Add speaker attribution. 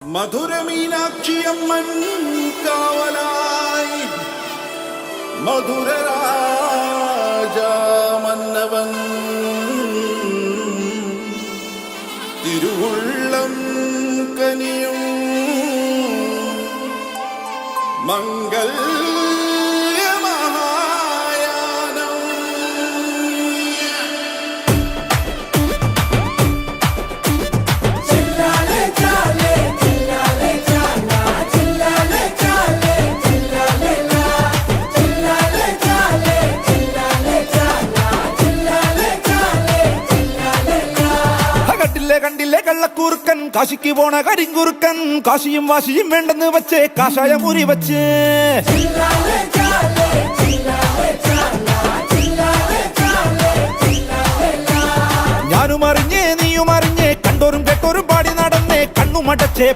Speaker 1: മധുര മീനാക്ഷിയമ്മൻ കാവലായി. മധുര രാജാമന്നവൻ തിരുവുള്ളം കനിയും മംഗല്യമായാനം
Speaker 2: കണ്ടില്ലേ കണ്ടില്ലേ കള്ളക്കൂർക്കൻ? കാശിക്ക് പോണ കരിങ്കുറുക്കൻ. കാശിയും വാശിയും വേണ്ടെന്ന് വെച്ചേ കാഷായ മുറി വച്ച്. ഞാനും അറിഞ്ഞേ നീയും അറിഞ്ഞേ കണ്ടോരും കേട്ടോരും പാടി നടന്നേ കണ്ണുമടച്ചേ